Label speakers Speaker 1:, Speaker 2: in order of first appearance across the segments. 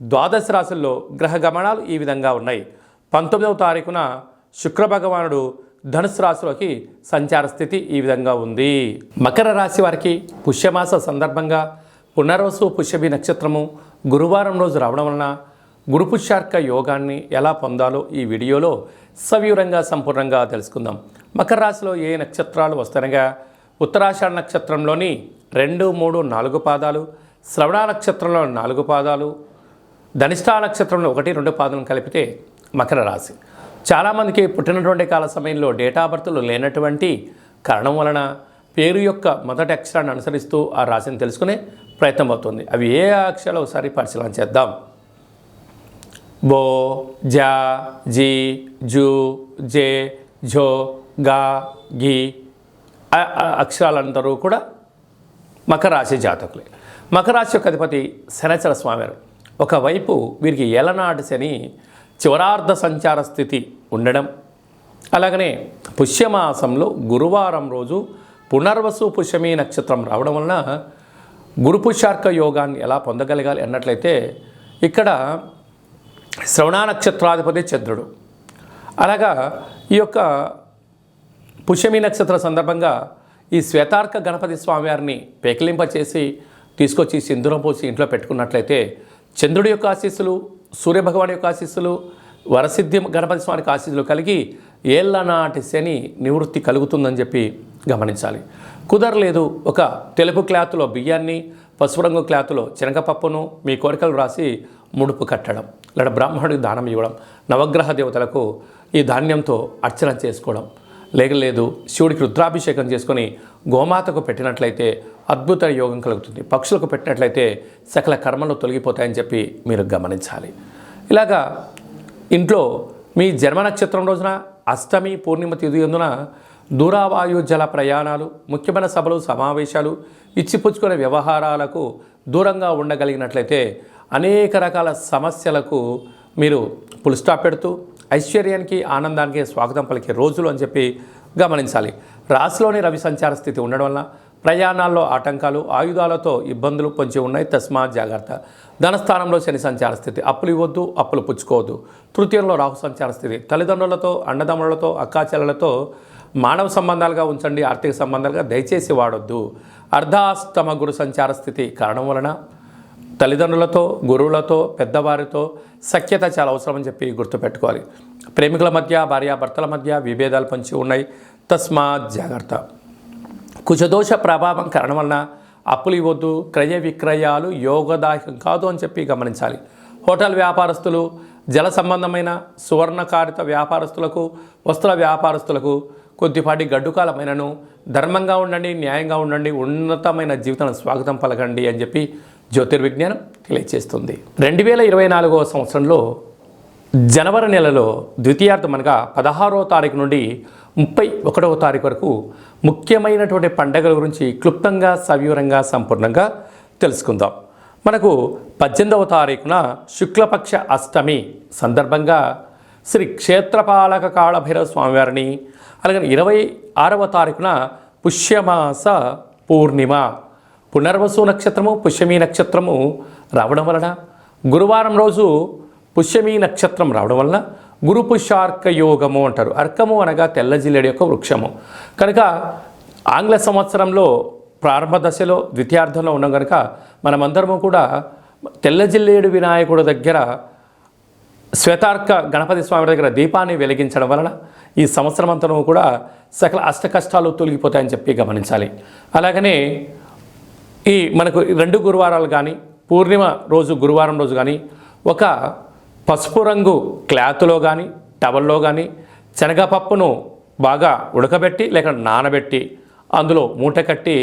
Speaker 1: ద్వాదశ రాశుల్లో గ్రహ గమనాలు ఈ విధంగా ఉన్నాయి. పంతొమ్మిదవ తారీఖున శుక్రభగవానుడు ధనుసు రాశిలోకి సంచార స్థితి ఈ విధంగా ఉంది. మకర రాశి వారికి పుష్యమాస సందర్భంగా పునర్వసు పుష్యభి నక్షత్రము గురువారం రోజు రావడం వలన గురు పుష్యార్క యోగాన్ని ఎలా పొందాలో ఈ వీడియోలో సవివరంగా సంపూర్ణంగా తెలుసుకుందాం. మకర రాశిలో ఏ నక్షత్రాలు వస్తాయనగా ఉత్తరాషాఢ నక్షత్రంలోని రెండు మూడు నాలుగు పాదాలు శ్రవణ నక్షత్రంలో నాలుగు పాదాలు ధనిష్టా నక్షత్రంలో ఒకటి రెండు పాదాలను కలిపితే మకర రాశి. చాలామందికి పుట్టినటువంటి కాల సమయంలో డేటా బర్త్లు లేనటువంటి కారణం వలన పేరు యొక్క మొదటి అక్షరాన్ని అనుసరిస్తూ ఆ రాశిని తెలుసుకునే ప్రయత్నం అవుతుంది. అవి ఏ అక్షరాలు ఒకసారి పరిశీలన చేద్దాం. బో జా జీ జూ జే ఝో గా గి అక్షరాలందరూ కూడా మకర రాశి జాతకులే. మకర రాశి యొక్క అధిపతి శనచర స్వామివారు ఒకవైపు వీరికి ఏలనాటి శని చివరార్ధ సంచార స్థితి ఉండడం అలాగనే పుష్యమాసంలో గురువారం రోజు పునర్వసు పుష్యమి నక్షత్రం రావడం వలన గురు పుష్యార్క యోగాన్ని ఎలా పొందగలగాలి అన్నట్లయితే ఇక్కడ శ్రవణ నక్షత్రాధిపతి చంద్రుడు. అలాగా ఈ యొక్క పుష్యమి నక్షత్ర సందర్భంగా ఈ శ్వేతార్క గణపతి స్వామివారిని పేకిలింపచేసి తీసుకొచ్చి సింధూరం పోసి ఇంట్లో పెట్టుకున్నట్లయితే చంద్రుడి యొక్క ఆశీస్సులు సూర్యభగవాన్ యొక్క ఆశీస్సులు వరసిద్ధి గణపతి స్వామికి ఆశీస్సులు కలిగి ఏళ్ళ నాటి శని నివృత్తి కలుగుతుందని చెప్పి గమనించాలి. కుదరలేదు ఒక తెలుపు క్లాత్లో బియ్యాన్ని పసుపు రంగు క్లాత్లో శనగపప్పును మీ కోరికలు రాసి ముడుపు కట్టడం లేదా బ్రాహ్మణుడికి దానం ఇవ్వడం నవగ్రహ దేవతలకు ఈ ధాన్యంతో అర్చన చేసుకోవడం లేకలేదు శివుడికి రుద్రాభిషేకం చేసుకొని గోమాతకు పెట్టినట్లయితే అద్భుత యోగం కలుగుతుంది. పక్షులకు పెట్టినట్లయితే సకల కర్మలు తొలగిపోతాయని చెప్పి మీరు గమనించాలి. ఇలాగా ఇంట్లో మీ జన్మ నక్షత్రం రోజున అష్టమి పూర్ణిమ తిథి ఎందున దూరావాయు జల ప్రయాణాలు ముఖ్యమైన సభలు సమావేశాలు ఇచ్చిపుచ్చుకునే వ్యవహారాలకు దూరంగా ఉండగలిగినట్లయితే అనేక రకాల సమస్యలకు మీరు పుల్ స్టాప్ పెడుతూ ఐశ్వర్యానికి ఆనందానికి స్వాగతం పలికే రోజులు అని చెప్పి గమనించాలి. రాశిలోని రవి సంచార స్థితి ఉండడం వలన ప్రయాణాల్లో ఆటంకాలు ఆయుధాలతో ఇబ్బందులు పొంచి ఉన్నాయి. తస్మాత్ జాగ్రత్త. ధనస్థానంలో శని సంచార స్థితి. అప్పులు ఇవ్వద్దు అప్పులు పుచ్చుకోవద్దు. తృతీయంలో రాహు సంచార స్థితి. తల్లిదండ్రులతో అన్నదమ్ములతో అక్కాచెల్లలతో మానవ సంబంధాలుగా ఉంచండి ఆర్థిక సంబంధాలుగా దయచేసి వాడొద్దు. అర్ధాష్టమ గురు సంచార స్థితి కారణం వలన తల్లిదండ్రులతో గురువులతో పెద్దవారితో సఖ్యత చాలా అవసరమని చెప్పి గుర్తుపెట్టుకోవాలి. ప్రేమికుల మధ్య భార్యాభర్తల మధ్య విభేదాలు పంచి ఉన్నాయి. తస్మాత్ జాగ్రత్త. కుజదోష ప్రభావం కారణం వలన అప్పులు ఇవ్వద్దు క్రయ విక్రయాలు యోగదాయకం కాదు అని చెప్పి గమనించాలి. హోటల్ వ్యాపారస్తులు జల సంబంధమైన సువర్ణకారిత వ్యాపారస్తులకు వస్త్ర వ్యాపారస్తులకు కొద్దిపాటి గడ్డుకాలమైనను ధర్మంగా ఉండండి న్యాయంగా ఉండండి ఉన్నతమైన జీవితాన్ని స్వాగతం పలకండి అని చెప్పి జ్యోతిర్విజ్ఞానం తెలియజేస్తుంది రెండు వేల ఇరవై నాలుగవ సంవత్సరంలో జనవరి నెలలో ద్వితీయార్థం అనగా పదహారవ తారీఖు నుండి ముప్పై ఒకటవ తారీఖు వరకు ముఖ్యమైనటువంటి పండగల గురించి క్లుప్తంగా సవివరంగా సంపూర్ణంగా తెలుసుకుందాం. మనకు పద్దెనిమిదవ తారీఖున శుక్లపక్ష అష్టమి సందర్భంగా శ్రీ క్షేత్రపాలక కాళభైరవ స్వామివారిని అలాగే ఇరవై ఆరవ తారీఖున పుష్యమాస పూర్ణిమ పునర్వసు నక్షత్రము పుష్యమి నక్షత్రము రావడం వలన గురువారం రోజు పుష్యమి నక్షత్రం రావడం వలన గురు పుష్యార్క యోగము అంటారు. అర్కము అనగా తెల్ల జిల్లేడు యొక్క వృక్షము. కనుక ఆంగ్ల సంవత్సరంలో ప్రారంభ దశలో ద్వితీయార్థంలో ఉన్నాం కనుక మనమందరము కూడా తెల్ల జిల్లేడు దగ్గర శ్వేతార్క గణపతి స్వామి దగ్గర దీపాన్ని వెలిగించడం వలన ఈ సంవత్సరం అంతను కూడా సకల అష్ట కష్టాలు తొలగిపోతాయని చెప్పి గమనించాలి. అలాగనే ఈ మనకు రెండు గురువారాలు కానీ పూర్ణిమ రోజు గురువారం రోజు కానీ ఒక పసుపు రంగు క్లాత్లో కానీ టవల్లో కానీ శనగపప్పును బాగా ఉడకబెట్టి లేక నానబెట్టి అందులో మూట కట్టి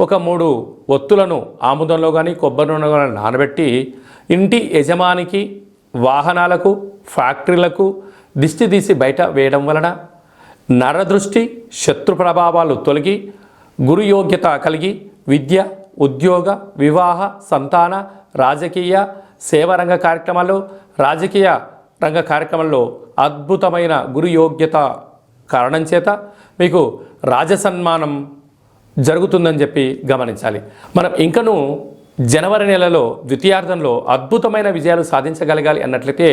Speaker 1: ఒక మూడు ఒత్తులను ఆముదంలో కానీ కొబ్బరి నూనెలో కానీ నానబెట్టి ఇంటి యజమానికి వాహనాలకు ఫ్యాక్టరీలకు దిష్టి తీసి బయట వేయడం వలన నరదృష్టి శత్రు ప్రభావాలు తొలగి గురు యోగ్యత కలిగి విద్య ఉద్యోగ వివాహ సంతాన రాజకీయ సేవారంగ కార్యక్రమాలు రాజకీయ రంగ కార్యక్రమంలో అద్భుతమైన గురు యోగ్యత కారణం చేత మీకు రాజసన్మానం జరుగుతుందని చెప్పి గమనించాలి. మనం ఇంకను జనవరి నెలలో ద్వితీయార్థంలో అద్భుతమైన విజయాలు సాధించగలగాలి అన్నట్లయితే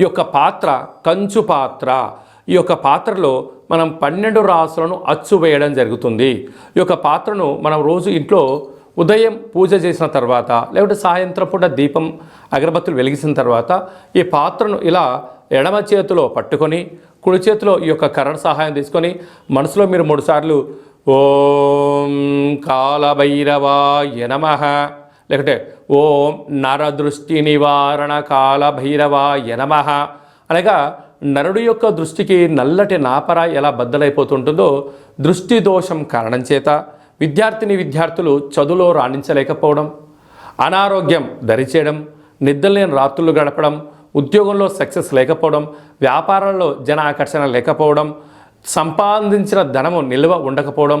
Speaker 1: ఈ యొక్క పాత్ర కంచు పాత్ర ఈ యొక్క పాత్రలో మనం పన్నెండు రాసులను అచ్చు వేయడం జరుగుతుంది. ఈ యొక్క పాత్రను మనం రోజు ఇంట్లో ఉదయం పూజ చేసిన తర్వాత లేకుంటే సాయంత్రం పూట దీపం అగరబత్తులు వెలిగించిన తర్వాత ఈ పాత్రను ఇలా ఎడమ చేతిలో పట్టుకొని కుడి చేతిలో ఈ యొక్క కర్ర సహాయం తీసుకొని మనసులో మీరు మూడుసార్లు ఓం కాలభైరవాయ నమ లేకుంటే ఓం నరదృష్టి నివారణ కాలభైరవాయ నమ. అనగా నరుడు యొక్క దృష్టికి నల్లటి నాపర ఎలా బద్దలైపోతుంటుందో దృష్టి దోషం కారణం చేత విద్యార్థిని విద్యార్థులు చదువులో రాణించలేకపోవడం అనారోగ్యం దరిచేయడం నిద్రలేని రాత్రులు గడపడం ఉద్యోగంలో సక్సెస్ లేకపోవడం వ్యాపారాల్లో జన ఆకర్షణ లేకపోవడం సంపాదించిన ధనము నిల్వ ఉండకపోవడం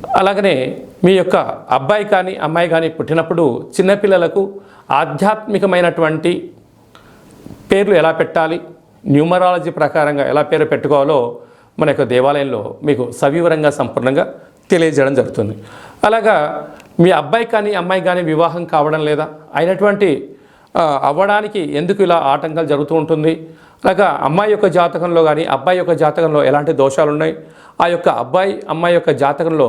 Speaker 1: అలాగనే మీ యొక్క అబ్బాయి కానీ అమ్మాయి కానీ పుట్టినప్పుడు చిన్నపిల్లలకు ఆధ్యాత్మికమైనటువంటి పేర్లు ఎలా పెట్టాలి న్యూమరాలజీ ప్రకారంగా ఎలా పేరు పెట్టుకోవాలో మన యొక్క దేవాలయంలో మీకు సవివరంగా సంపూర్ణంగా తెలియజేయడం జరుగుతుంది. అలాగా మీ అబ్బాయి కానీ అమ్మాయి కానీ వివాహం కావడం లేదా అయినటువంటి అవ్వడానికి ఎందుకు ఇలా ఆటంకాలు జరుగుతూ ఉంటుంది అలాగా అమ్మాయి యొక్క జాతకంలో కానీ అబ్బాయి యొక్క జాతకంలో ఎలాంటి దోషాలు ఉన్నాయి ఆ యొక్క అబ్బాయి అమ్మాయి యొక్క జాతకంలో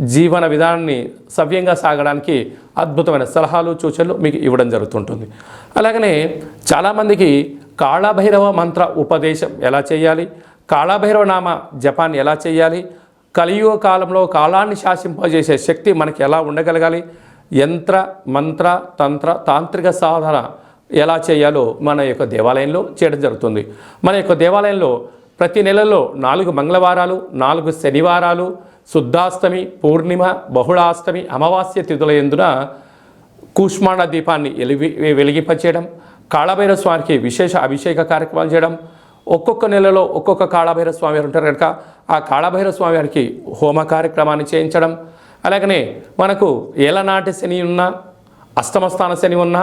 Speaker 1: జీవన విధానాన్ని సవ్యంగా సాగడానికి అద్భుతమైన సలహాలు సూచనలు మీకు ఇవ్వడం జరుగుతుంటుంది. అలాగనే చాలామందికి కాళభైరవ మంత్ర ఉపదేశం ఎలా చేయాలి? కాళభైరవ నామ జపాన్ని ఎలా చేయాలి? కలియుగ కాలంలో కాలాన్ని శాసింపజేసే శక్తి మనకి ఎలా ఉండగలగాలి? యంత్ర మంత్ర తంత్ర తాంత్రిక సాధన ఎలా చేయాలో మన యొక్క దేవాలయంలో చేయడం జరుగుతుంది. మన యొక్క దేవాలయంలో ప్రతి నెలలో నాలుగు మంగళవారాలు నాలుగు శనివారాలు శుద్ధాష్టమి పూర్ణిమ బహుళాష్టమి అమావాస్య తిథుల ఎందున కూష్మాండ దీపాన్ని వెలిగి వెలిగింపచేయడం కాళభైరవ స్వామికి విశేష అభిషేక కార్యక్రమాలు చేయడం ఒక్కొక్క నెలలో ఒక్కొక్క కాళభైరవ స్వామి వారు ఉంటారు కనుక ఆ కాళభైరవ స్వామి వారికి హోమ కార్యక్రమాన్ని చేయించడం. అలాగనే మనకు ఏలనాటి శని ఉన్నా అష్టమస్థాన శని ఉన్నా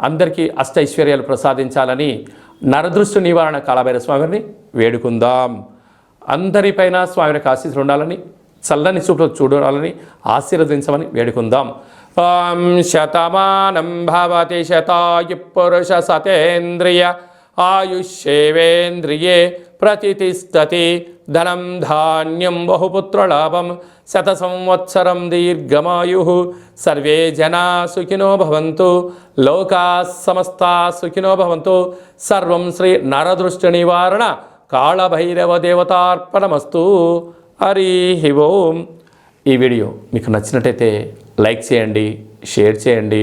Speaker 1: అందరికీ అష్టైశ్వర్యాలు ప్రసాదించాలని నరదృష్టి నివారణ కాలభైర స్వామిని వేడుకుందాం. అందరిపైన స్వామి యొక్క ఆశీస్సులు ఉండాలని చల్లని చూపులు చూడాలని ఆశీర్వదించమని వేడుకుందాం. ఓం శతమానం భవతి శతాయు పురుష సతేంద్రియ ఆయుష్యేవేంద్రియే ప్రతిష్టతి. ధనం ధాన్యం బహుపుత్రలాభం శత సంవత్సరం దీర్ఘమాయు. సర్వే జనా సుఖినో భవంతు లోకా సమస్తా సుఖినో భవంతు. సర్వం శ్రీ నరదృష్టి నివారణ కాళభైరవ దేవతార్పణమస్తు. హరి ఓం. ఈ వీడియో మీకు నచ్చినట్టయితే లైక్ చేయండి షేర్ చేయండి